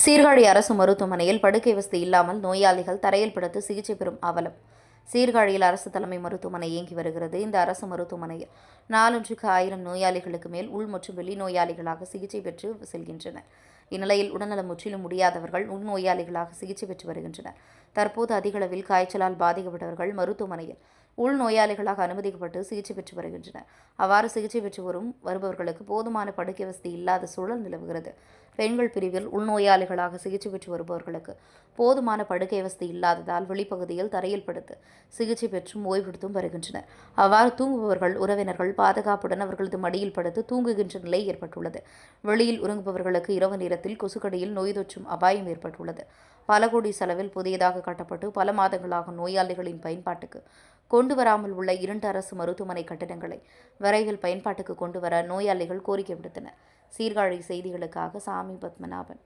சீர்காழி அரசு மருத்துவமனையில் படுக்கை வசதி இல்லாமல் நோயாளிகள் தரையில் படுத்து சிகிச்சை பெறும் அவலம். சீர்காழியில் அரசு தலைமை மருத்துவமனை இயங்கி வருகிறது. இந்த அரசு மருத்துவமனையில் நாலொன்றுக்கு ஆயிரம் நோயாளிகளுக்கு மேல் உள் மற்றும் வெளி நோயாளிகளாக சிகிச்சை பெற்று செல்கின்றனர். இந்நிலையில் உடல்நலம் முற்றிலும் முடியாதவர்கள் உள்நோயாளிகளாக சிகிச்சை பெற்று வருகின்றனர். தற்போது அதிகளவில் காய்ச்சலால் பாதிக்கப்பட்டவர்கள் மருத்துவமனையில் உள்நோயாளிகளாக அனுமதிக்கப்பட்டு சிகிச்சை பெற்று வருகின்றனர். அவ்வாறு சிகிச்சை பெற்று வரும் வருபவர்களுக்கு போதுமான படுக்கை வசதி இல்லாத சூழல் நிலவுகிறது. பெண்கள் பிரிவில் உள்நோயாளிகளாக சிகிச்சை பெற்று வருபவர்களுக்கு போதுமான படுக்கை வசதி இல்லாததால் வெளிப்பகுதியில் தரையில் படுத்து சிகிச்சை பெற்றும் ஓய்வெடுத்தும் வருகின்றனர். அவ்வாறு தூங்குபவர்கள் உறவினர்கள் பாதுகாப்புடன் அவர்களது மடியில் படுத்து தூங்குகின்ற நிலை ஏற்பட்டுள்ளது. வெளியில் உறங்குபவர்களுக்கு இரவு நேரத்தில் கொசுக்கடியில் நோய் தொற்றும் அபாயம் ஏற்பட்டுள்ளது. பல கோடி செலவில் புதியதாக கட்டப்பட்டு பல மாதங்களாக நோயாளிகளின் பயன்பாட்டுக்கு கொண்டு வராமல் உள்ள இரண்டு அரசு மருத்துவமனை கட்டிடங்களை விரைவில் பயன்பாட்டுக்கு கொண்டு வர நோயாளிகள் கோரிக்கை விடுத்தனர். சீர்காழி செய்திகளுக்காக சாமி பத்மநாபன்.